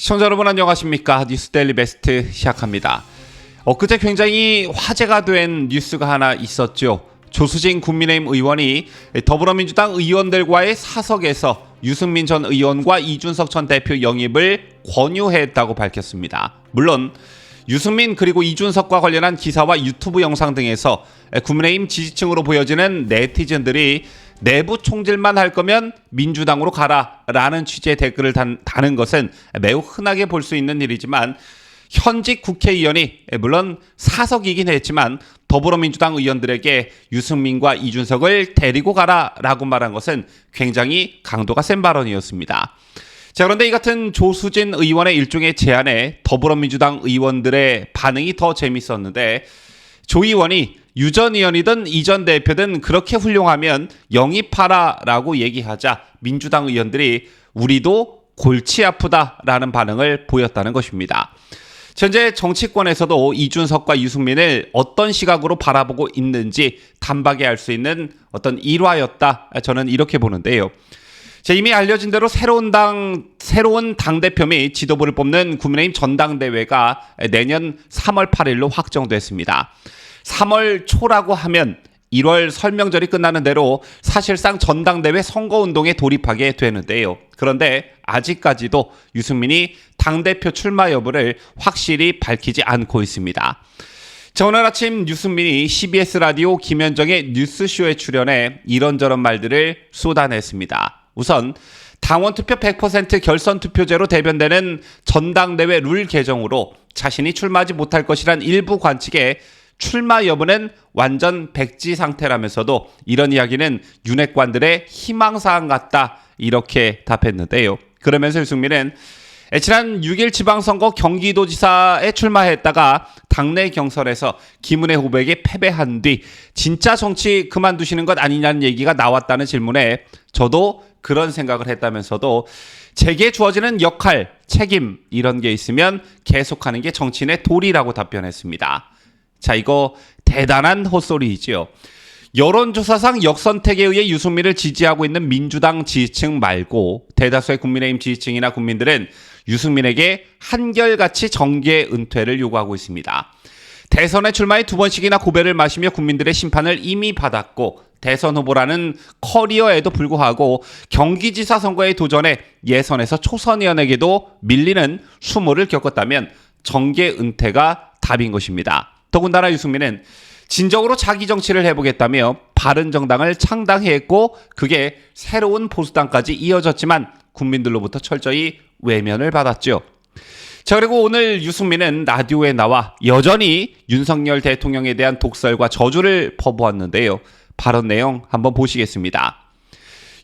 시청자 여러분 안녕하십니까 뉴스데일리 베스트 시작합니다. 엊그제 굉장히 화제가 된 뉴스가 하나 있었죠. 조수진 국민의힘 의원이 더불어민주당 의원들과의 사석에서 유승민 전 의원과 이준석 전 대표 영입을 권유했다고 밝혔습니다. 물론 유승민 그리고 이준석과 관련한 기사와 유튜브 영상 등에서 국민의힘 지지층으로 보여지는 네티즌들이 내부 총질만 할 거면 민주당으로 가라라는 취지의 댓글을 단, 다는 것은 매우 흔하게 볼 수 있는 일이지만 현직 국회의원이 물론 사석이긴 했지만 더불어민주당 의원들에게 유승민과 이준석을 데리고 가라라고 말한 것은 굉장히 강도가 센 발언이었습니다. 자 그런데 이 같은 조수진 의원의 일종의 제안에 더불어민주당 의원들의 반응이 더 재밌었는데 조 의원이 유전 의원이든 이전 대표든 그렇게 훌륭하면 영입하라라고 얘기하자 민주당 의원들이 우리도 골치 아프다라는 반응을 보였다는 것입니다. 현재 정치권에서도 이준석과 유승민을 어떤 시각으로 바라보고 있는지 단박에 알 수 있는 어떤 일화였다. 저는 이렇게 보는데요. 자, 이미 알려진 대로 새로운 당 새로운 당 대표 및 지도부를 뽑는 국민의힘 전당대회가 내년 3월 8일로 확정됐습니다. 3월 초라고 하면 1월 설명절이 끝나는 대로 사실상 전당대회 선거운동에 돌입하게 되는데요. 그런데 아직까지도 유승민이 당대표 출마 여부를 확실히 밝히지 않고 있습니다. 자, 오늘 아침 유승민이 CBS 라디오 김현정의 뉴스쇼에 출연해 이런저런 말들을 쏟아냈습니다. 우선 당원 투표 100% 결선 투표제로 대변되는 전당대회 룰 개정으로 자신이 출마하지 못할 것이란 일부 관측에 출마 여부는 완전 백지 상태라면서도 이런 이야기는 윤핵관들의 희망사항 같다 이렇게 답했는데요. 그러면서 유승민은 지난 6일 지방선거 경기도지사에 출마했다가 당내 경선에서 김은혜 후보에게 패배한 뒤 진짜 정치 그만두시는 것 아니냐는 얘기가 나왔다는 질문에 저도 그런 생각을 했다면서도 제게 주어지는 역할, 책임 이런 게 있으면 계속하는 게 정치인의 도리라고 답변했습니다. 자, 이거 대단한 헛소리이지요. 여론조사상 역선택에 의해 유승민을 지지하고 있는 민주당 지지층 말고 대다수의 국민의힘 지지층이나 국민들은 유승민에게 한결같이 정계 은퇴를 요구하고 있습니다. 대선에 출마해 두 번씩이나 고배를 마시며 국민들의 심판을 이미 받았고 대선 후보라는 커리어에도 불구하고 경기지사 선거에 도전해 예선에서 초선 의원에게도 밀리는 수모를 겪었다면 정계 은퇴가 답인 것입니다. 더군다나 유승민은 진정으로 자기 정치를 해보겠다며 바른 정당을 창당했고 그게 새로운 보수당까지 이어졌지만 국민들로부터 철저히 외면을 받았죠. 자 그리고 오늘 유승민은 라디오에 나와 여전히 윤석열 대통령에 대한 독설과 저주를 퍼부었는데요. 발언 내용 한번 보시겠습니다.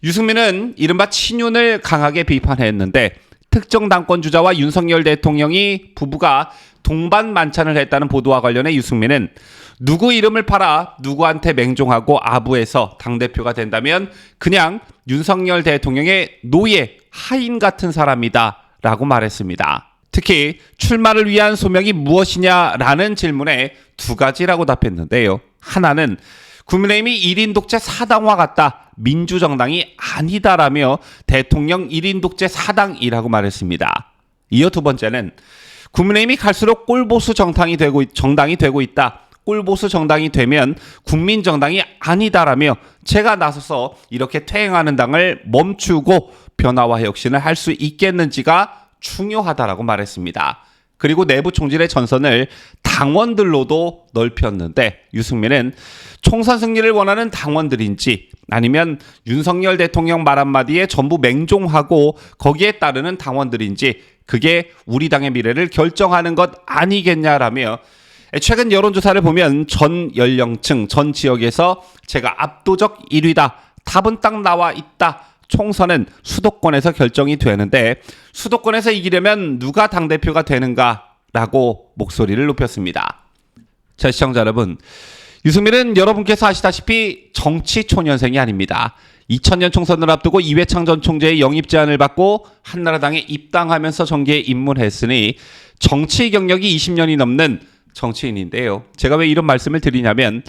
유승민은 이른바 친윤을 강하게 비판했는데 특정 당권 주자와 윤석열 대통령이 부부가 동반 만찬을 했다는 보도와 관련해 유승민은 누구 이름을 팔아 누구한테 맹종하고 아부해서 당대표가 된다면 그냥 윤석열 대통령의 노예, 하인 같은 사람이다 라고 말했습니다. 특히 출마를 위한 소명이 무엇이냐라는 질문에 두 가지라고 답했는데요. 하나는 국민의힘이 1인 독재 사당화 같다. 민주정당이 아니다라며 대통령 1인 독재 사당이라고 말했습니다. 이어 두 번째는 국민의힘이 갈수록 꼴보수 정당이 되고 정당이 되고 있다. 꼴보수 정당이 되면 국민 정당이 아니다라며 제가 나서서 이렇게 퇴행하는 당을 멈추고 변화와 혁신을 할 수 있겠는지가 중요하다라고 말했습니다. 그리고 내부 총질의 전선을 당원들로도 넓혔는데 유승민은 총선 승리를 원하는 당원들인지 아니면 윤석열 대통령 말 한마디에 전부 맹종하고 거기에 따르는 당원들인지 그게 우리 당의 미래를 결정하는 것 아니겠냐라며 최근 여론조사를 보면 전 연령층, 전 지역에서 제가 압도적 1위다. 답은 딱 나와 있다. 총선은 수도권에서 결정이 되는데 수도권에서 이기려면 누가 당대표가 되는가라고 목소리를 높였습니다. 자, 시청자 여러분. 유승민은 여러분께서 아시다시피 정치 초년생이 아닙니다. 2000년 총선을 앞두고 이회창 전 총재의 영입 제안을 받고 한나라당에 입당하면서 정계에 입문했으니 정치 경력이 20년이 넘는 정치인인데요. 제가 왜 이런 말씀을 드리냐면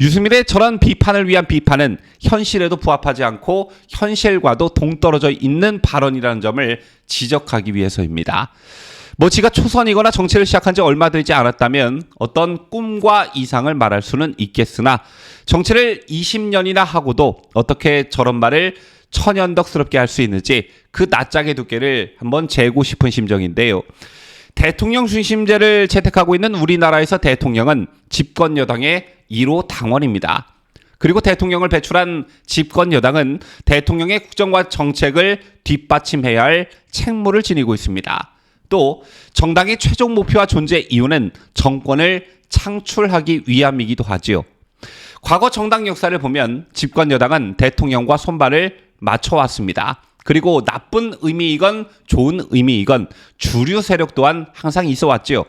유승민의 저런 비판을 위한 비판은 현실에도 부합하지 않고 현실과도 동떨어져 있는 발언이라는 점을 지적하기 위해서입니다. 뭐 지가 초선이거나 정치를 시작한 지 얼마 되지 않았다면 어떤 꿈과 이상을 말할 수는 있겠으나 정치를 20년이나 하고도 어떻게 저런 말을 천연덕스럽게 할 수 있는지 그 낯짝의 두께를 한번 재고 싶은 심정인데요. 대통령 중심제를 채택하고 있는 우리나라에서 대통령은 집권 여당의 1호 당원입니다. 그리고 대통령을 배출한 집권 여당은 대통령의 국정과 정책을 뒷받침해야 할 책무를 지니고 있습니다. 또 정당의 최종 목표와 존재 이유는 정권을 창출하기 위함이기도 하지요. 과거 정당 역사를 보면 집권 여당은 대통령과 손발을 맞춰왔습니다. 그리고 나쁜 의미이건 좋은 의미이건 주류 세력 또한 항상 있어 왔지요.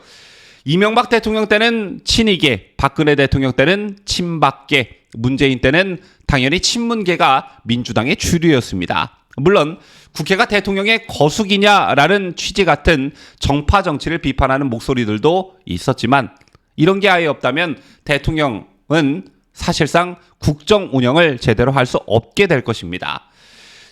이명박 대통령 때는 친이계, 박근혜 대통령 때는 친박계, 문재인 때는 당연히 친문계가 민주당의 주류였습니다. 물론 국회가 대통령의 거수기냐라는 취지 같은 정파 정치를 비판하는 목소리들도 있었지만 이런 게 아예 없다면 대통령은 사실상 국정 운영을 제대로 할 수 없게 될 것입니다.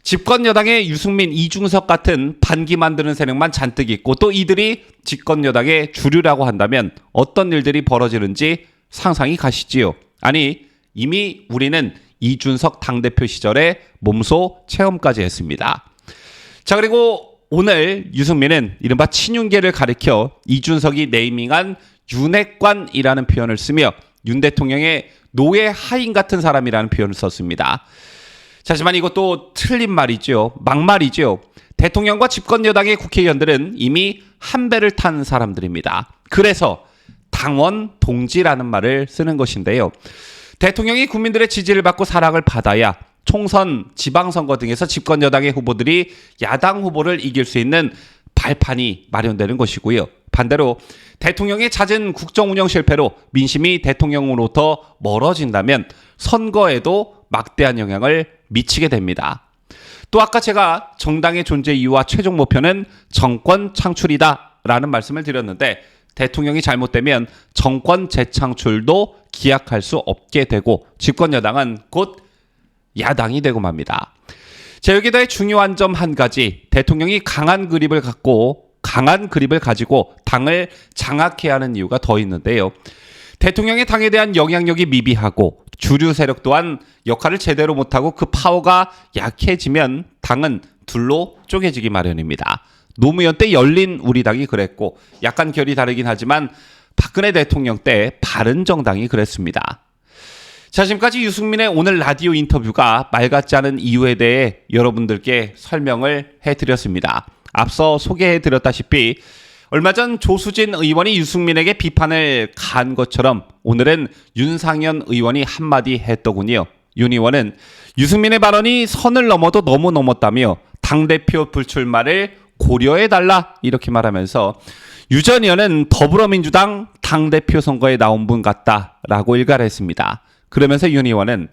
집권 여당의 유승민, 이중석 같은 반기 만드는 세력만 잔뜩 있고 또 이들이 집권 여당의 주류라고 한다면 어떤 일들이 벌어지는지 상상이 가시지요. 아니 이미 우리는 이준석 당대표 시절에 몸소 체험까지 했습니다. 자 그리고 오늘 유승민은 이른바 친윤계를 가리켜 이준석이 네이밍한 윤핵관이라는 표현을 쓰며 윤 대통령의 노예 하인 같은 사람이라는 표현을 썼습니다. 하지만 이것도 틀린 말이죠. 막말이죠. 대통령과 집권 여당의 국회의원들은 이미 한 배를 탄 사람들입니다. 그래서 당원 동지라는 말을 쓰는 것인데요. 대통령이 국민들의 지지를 받고 사랑을 받아야 총선, 지방선거 등에서 집권 여당의 후보들이 야당 후보를 이길 수 있는 발판이 마련되는 것이고요. 반대로 대통령의 잦은 국정 운영 실패로 민심이 대통령으로부터 멀어진다면 선거에도 막대한 영향을 미치게 됩니다. 또 아까 제가 정당의 존재 이유와 최종 목표는 정권 창출이다 라는 말씀을 드렸는데 대통령이 잘못되면 정권 재창출도 기약할 수 없게 되고 집권 여당은 곧 야당이 되고 맙니다. 자, 여기다의 중요한 점 한 가지. 대통령이 강한 그립을 갖고 강한 그립을 가지고 당을 장악해야 하는 이유가 더 있는데요. 대통령의 당에 대한 영향력이 미비하고 주류 세력 또한 역할을 제대로 못하고 그 파워가 약해지면 당은 둘로 쪼개지기 마련입니다. 노무현 때 열린 우리 당이 그랬고 약간 결이 다르긴 하지만 박근혜 대통령 때 바른 정당이 그랬습니다. 자, 지금까지 유승민의 오늘 라디오 인터뷰가 말 같지 않은 이유에 대해 여러분들께 설명을 해드렸습니다. 앞서 소개해드렸다시피 얼마 전 조수진 의원이 유승민에게 비판을 간 것처럼 오늘은 윤상현 의원이 한마디 했더군요. 윤 의원은 유승민의 발언이 선을 넘어도 너무 넘었다며 당대표 불출마를 고려해달라 이렇게 말하면서 유 전 의원은 더불어민주당 당대표 선거에 나온 분 같다라고 일갈했습니다. 그러면서 윤 의원은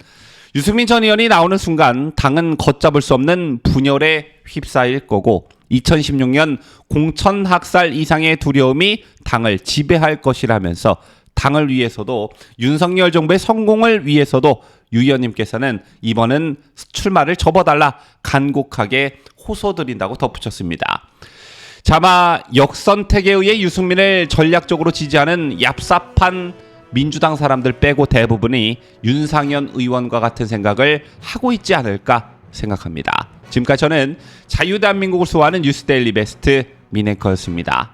유승민 전 의원이 나오는 순간 당은 걷잡을 수 없는 분열에 휩싸일 거고 2016년 공천 학살 이상의 두려움이 당을 지배할 것이라면서 당을 위해서도 윤석열 정부의 성공을 위해서도 유 의원님께서는 이번은 출마를 접어달라 간곡하게 호소드린다고 덧붙였습니다. 자마 역선택에 의해 유승민을 전략적으로 지지하는 얍삽한 민주당 사람들 빼고 대부분이 윤상현 의원과 같은 생각을 하고 있지 않을까 생각합니다. 지금까지 저는 자유대한민국을 소화하는 뉴스데일리 베스트 미네커였습니다.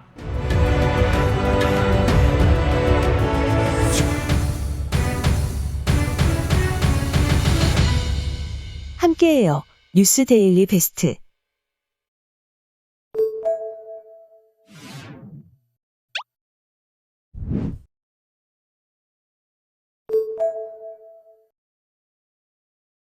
함께해요. 뉴스 데일리 베스트.